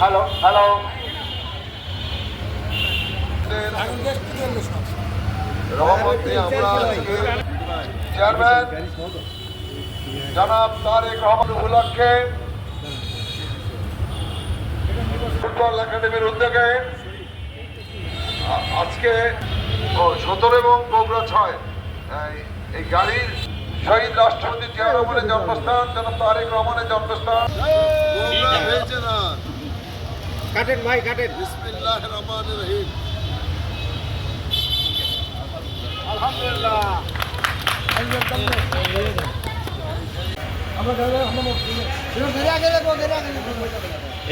Hello hello রহমতে chairman জনাব তারেক রহমান উপলক্ষে ফুটবল একাডেমির উদ্যোগে আজকে সতেরো এবং বগুড়া ছয় এই গাড়ির শহীদ রাষ্ট্রপতি জিয়া রহমানের জন্মস্থান জনাব তারেক রহমানের জন্মস্থান। হয়েছে না কাটেন ভাই কাটেন। বিসমিল্লাহ রহমান রহিম। আলহামদুলিল্লাহ।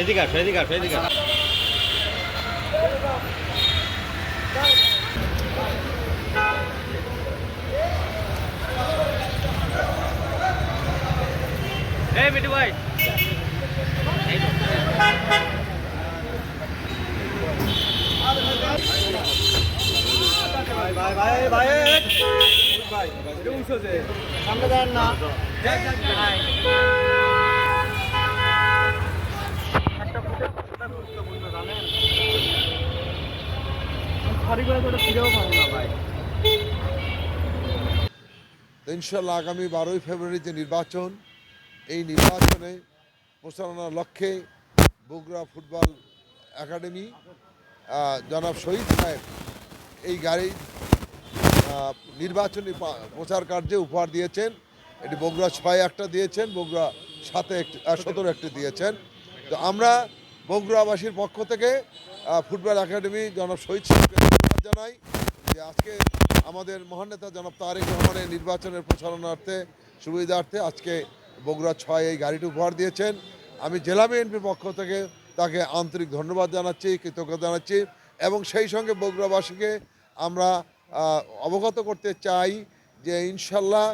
এদিকে আসো এদিকে আসো এদিকে এই বিটু ভাই। ভাই সামনে না। ইনশাল্লাহ আগামী বারোই ফেব্রুয়ারিতে নির্বাচন। এই নির্বাচনে প্রচারণার লক্ষ্যে বগুড়া ফুটবল একাডেমি জনাব শহীদ সাহেব এই গাড়ি নির্বাচনী প্রচার কার্যে উপহার দিয়েছেন। এটি বগুড়া ছয় একটা দিয়েছেন, বগুড়া সাতে একটি একটি দিয়েছেন। তো আমরা বগুড়াবাসীর পক্ষ থেকে ফুটবল একাডেমি জনাব শহীদ সাহেবকে ধন্যবাদ জানাই যে আজকে আমাদের মহান নেতা জনাব তারেক রহমানের নির্বাচনের প্রচারণার্থে, সুবিধার্থে আজকে বগুড়া ছয় এই গাড়িটি উপহার দিয়েছেন। আমি জেলা বিএনপির পক্ষ থেকে তাকে আন্তরিক ধন্যবাদ জানাচ্ছি, কৃতজ্ঞতা জানাচ্ছি এবং সেই সঙ্গে বগুড়াবাসীকে আমরা অবগত করতে চাই যে ইনশাল্লাহ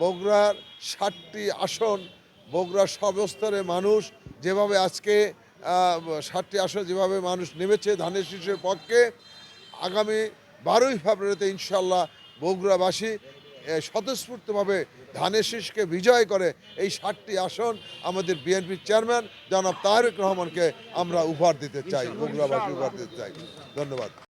বগুড়ার ষাটটি আসন বগুড়ার সর্বস্তরের মানুষ যেভাবে আজকে ষাটটি আসন যেভাবে মানুষ নেমেছে ধানের শীষের পক্ষে, আগামী বারোই ফেব্রুয়ারিতে ইনশাল্লাহ বগুড়াবাসী স্বতঃস্ফূর্তভাবে ধানের শীষকে বিজয় করে এই ষাটটি আসন আমাদের বিএনপির চেয়ারম্যান জনাব তারেক রহমানকে আমরা উপহার দিতে চাই, বগুড়াবাসী উপহার দিতে চাই। ধন্যবাদ।